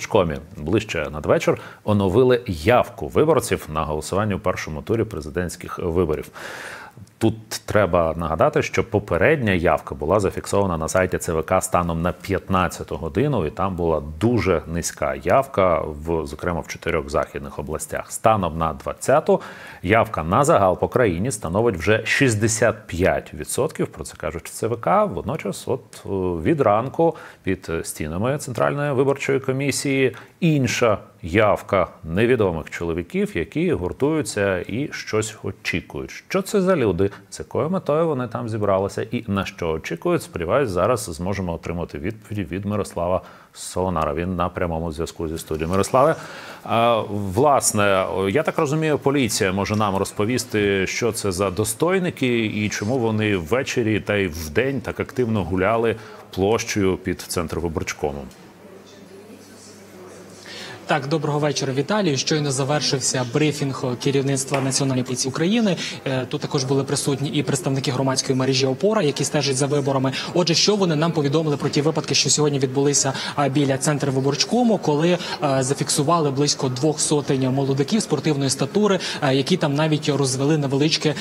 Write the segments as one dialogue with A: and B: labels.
A: Шкомі ближче надвечір оновили явку виборців на голосування у першому турі президентських виборів. Тут треба нагадати, що попередня явка була зафіксована на сайті ЦВК станом на 15 годину, і там була дуже низька явка, в зокрема в чотирьох західних областях. Станом на 20-ту явка на загал по країні становить вже 65%, Про це кажуть в ЦВК. Водночас, от е, від ранку під стінами центральної виборчої комісії інша явка невідомих чоловіків, які гуртуються і щось очікують. Що це за люди? З якою метою вони там зібралися, і на що очікують? Сподіваюсь, зараз зможемо отримати відповіді від Мирослава Солонара. Він на прямому зв'язку зі студією. Мирославе, власне, я так розумію, поліція може нам розповісти, що це за достойники і чому вони ввечері та й вдень так активно гуляли площею під центр виборчкому.
B: Так, доброго вечора, Віталію. Щойно завершився брифінг керівництва національної поліції України. Е, тут також були присутні і представники громадської мережі ОПОРА, які стежать за виборами. Отже, що вони нам повідомили про ті випадки, що сьогодні відбулися біля центру виборчкому, коли е, зафіксували близько двох сотень молодиків спортивної статури, е, які там навіть розвели невеличке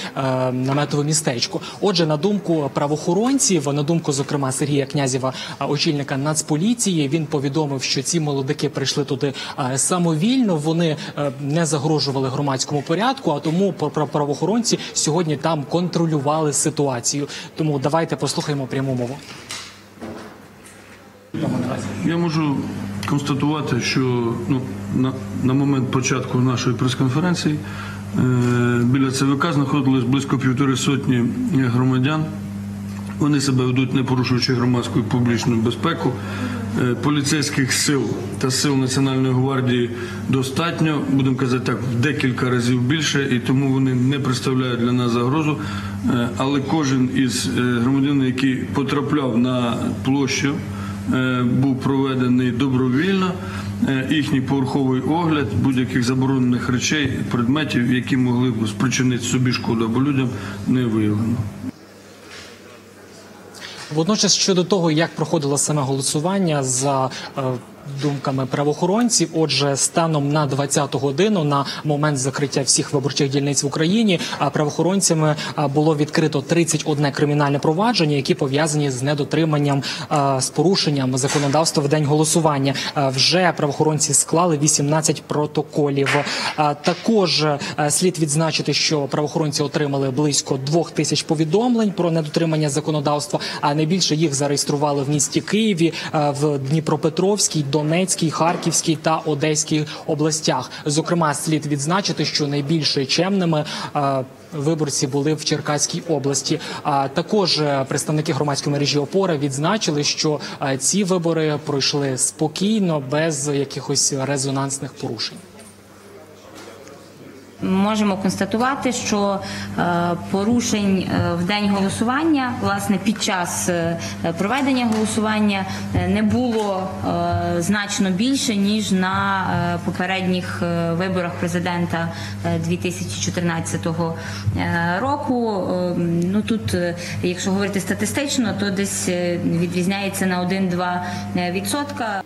B: наметове містечко. Отже, на думку правоохоронців, на думку зокрема Сергія Князєва, очільника Нацполіції, він повідомив, що ці молодики прийшли туди самовільно вони е, не загрожували громадському порядку, а тому правоохоронці сьогодні там контролювали ситуацію. Тому давайте послухаємо пряму мову.
C: Я можу констатувати, що ну, на, на момент початку нашої прес-конференції е, біля ЦВК знаходилось близько півтори сотні громадян. Вони себе ведуть, не порушуючи громадську і публічну безпеку. Е, поліцейських сил та сил Національної гвардії достатньо, будемо казати так, в декілька разів більше, і тому вони не представляють для нас загрозу. Е, але кожен із е, громадян, який потрапляв на площу, був проведений добровільно. Їхній поверховий огляд будь-яких заборонених речей, предметів, які могли б спричинити собі шкоду або людям, не виявлено.
B: Водночас щодо того, як проходило саме голосування за е, думками правоохоронців. Отже, станом на 20-ту годину, на момент закриття всіх виборчих дільниць в Україні, правоохоронцями було відкрито 31 кримінальне провадження, які пов'язані з недотриманням з порушенням законодавства в день голосування. Вже правоохоронці склали 18 протоколів. Також слід відзначити, що правоохоронці отримали близько двох тисяч повідомлень про недотримання законодавства. А найбільше їх зареєстрували в місті Києві, в Дніпропетровській. Донецькій, Харківській та Одеській областях. Зокрема, слід відзначити, що найбільш чемними е, виборці були в Черкаській області. Також е, представники громадської мережі опора відзначили, що е, ці вибори пройшли спокійно без якихось резонансних порушень
D: можемо констатувати, що е, порушень е, в день голосування, власне, під час е, проведення голосування не було значно більше ніж на попередніх виборах президента 2014 року. Ну тут, якщо говорити статистично, то десь відрізняється на 1-2 відсотка.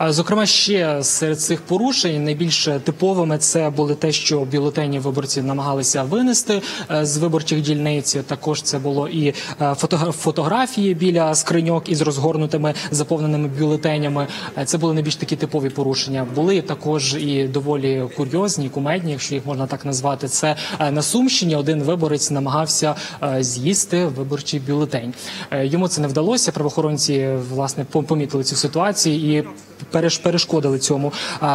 B: Зокрема, ще серед цих порушень найбільш типовими це були те, що бюлетені виборці намагалися винести е, з виборчих дільниць. Також це було і е, фотографії біля скриньок із розгорнутими заповненими бюлетенями. Е, це були найбільш такі типові порушення. Були також і доволі курйозні, кумедні, якщо їх можна так назвати. Це на Сумщині один виборець намагався з'їсти виборчий бюлетень. Йому це не вдалося. Правоохоронці власне помітили цю ситуацію і перешкодили цьому.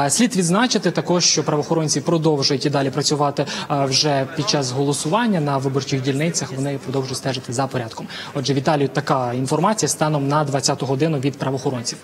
B: Слід відзначити також, що правоохоронці продовжують і далі працювати вже під час голосування на виборчих дільницях. Вони продовжують стежити за порядком. Отже, Віталію, така інформація станом на 20-ту годину від правоохоронців.